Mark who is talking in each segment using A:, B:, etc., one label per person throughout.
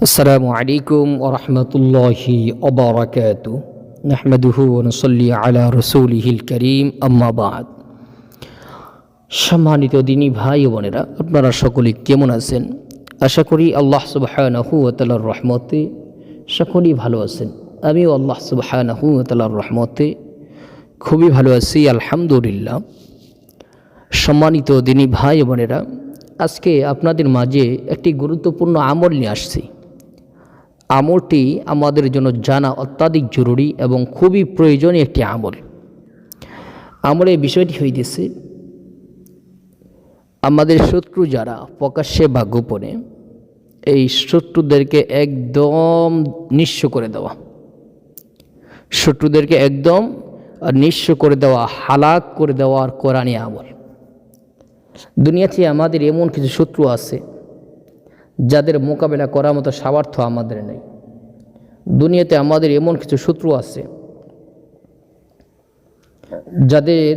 A: السلام عليكم ورحمة الله وبركاته نحمده ونصلي على رسوله الكريم أما بعد সম্মানিত দিনী ভাই ও বোনেরা আপনারা সকলে কেমন আছেন আশা করি আল্লাহ সুবহানাহু ওয়া তাআলার রহমতে সকলেই ভালো আছেন আমিও আল্লাহ সুবহানাহু ওয়া তাআলার রহমতে খুবই ভালো আছি আলহামদুলিল্লাহ সম্মানিত দিনী ভাই ও বোনেরা আজকে আপনাদের মাঝে একটি গুরুত্বপূর্ণ আমল নিয়ে আসছি আমলটি আমাদের জন্য জানা অত্যাধিক জরুরি এবং খুবই প্রয়োজনীয় একটি আমল। আমলের বিষয়টি হইতেছে, আমাদের শত্রু যারা প্রকাশ্যে বা গোপনে, এই শত্রুদেরকে একদম নিঃস্ব করে দেওয়া। শত্রুদেরকে একদম নিঃস্ব করে দেওয়া, হালাক করে দেওয়ার কোরআনী আমল। দুনিয়াতে আমাদের এমন কিছু শত্রু আছে যাদের মোকাবেলা করার মতো সামর্থ্য আমাদের নেই। দুনিয়াতে আমাদের এমন কিছু শত্রু আছে, যাদের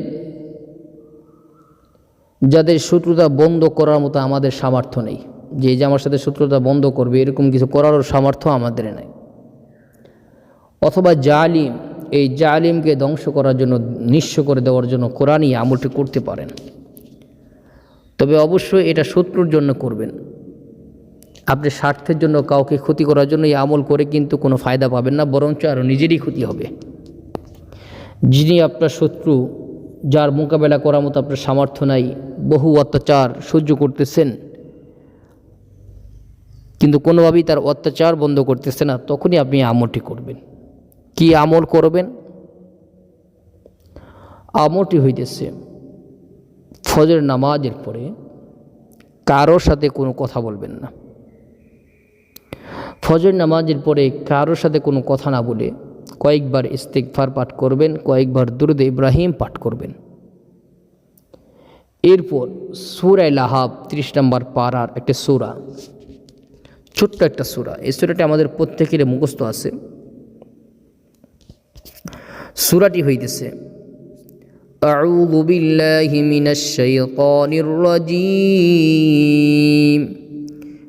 A: যাদের শত্রুতা বন্ধ করার মতো আমাদের সামর্থ্য নেই। যে যে আমার সাথে শত্রুতা বন্ধ করবে, এরকম কিছু করারও সামর্থ্য আমাদের নেই। অথবা জালিম, এই জালিমকে ধ্বংস করার জন্য, নিঃস্ব করে দেওয়ার জন্য কোরআনই আমলটি করতে পারেন। তবে অবশ্যই এটা শত্রুর জন্য করবেন। আপনি স্বার্থের জন্য কাউকে ক্ষতি করার জন্য এই আমল করে কিন্তু কোনো ফায়দা পাবেন না, বরঞ্চ আরও নিজেরই ক্ষতি হবে। যিনি আপনার শত্রু, যার মোকাবেলা করার মতো আপনার সামর্থ্য নাই, বহু অত্যাচার সহ্য করতেছেন, কিন্তু কোনোভাবেই তার অত্যাচার বন্ধ করতেছে না, তখনই আপনি আমলটি করবেন। কি আমল করবেন? আমলটি হইতেছে ফজর নামাজের পরে কারোর সাথে কোনো কথা বলবেন না। ফজর নামাজের পরে কারোর সাথে কোনো কথা না বলে কয়েকবার ইস্তেকফার পাঠ করবেন কয়েকবার দুরুদ ইব্রাহিম পাঠ করবেন এরপর সুরাই লাহাব ত্রিশ নম্বর পাড়ার একটা সুরা ছোট্ট একটা সুরা এই সুরাটি আমাদের প্রত্যেকের মুখস্থ আছে সুরাটি হইতেছে أعوذ بالله من الشيطان الرجيم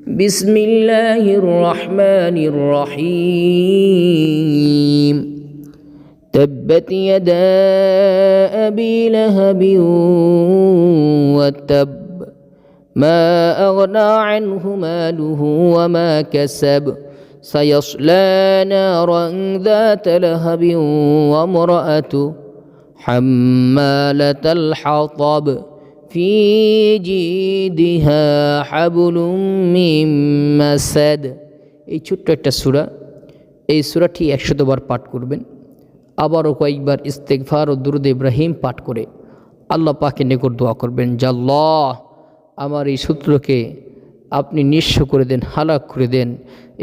A: بسم الله الرحمن الرحيم. تبت يدا أبي لهب وتب. ما أغنى عنه ماله وما كسب. سيصلى نارا ذات لهب وامرأته حمالة الحطب. في جيدها حبل من مسد এই ছোট্ট একটা সুরা এই সুরাটি একশতবার পাঠ করবেন আবারও কয়েকবার ইস্তেকফার ও দুরুদ ইব্রাহিম পাঠ করে আল্লাহ পাকে নিকট দোয়া করবেন জাল্লাহ আমার এই শত্রুকে আপনি নিঃস্ব করে দেন হালাক করে দেন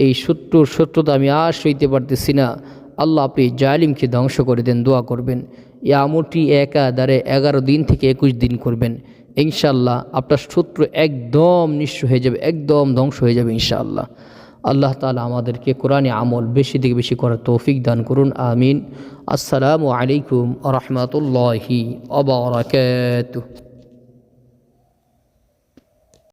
A: এই শত্রুর শত্রুতা আমি আর সইতে পারতেছি না আল্লাহ আপনি জালিমকে ধ্বংস করে দেন দোয়া করবেন এই আমলটি একা দ্বারে এগারো দিন থেকে একুশ দিন করবেন। ইনশাল্লাহ আপনার শত্রু একদম নিঃস্ব হয়ে যাবে, একদম ধ্বংস হয়ে যাবে ইনশাআল্লাহ। আল্লাহ তালা আমাদেরকে কোরআনে আমল বেশি থেকে বেশি করার তৌফিক দান করুন, আমিন। আসসালামু আলাইকুম রহমতুল্লাহি অবরাকাতুহ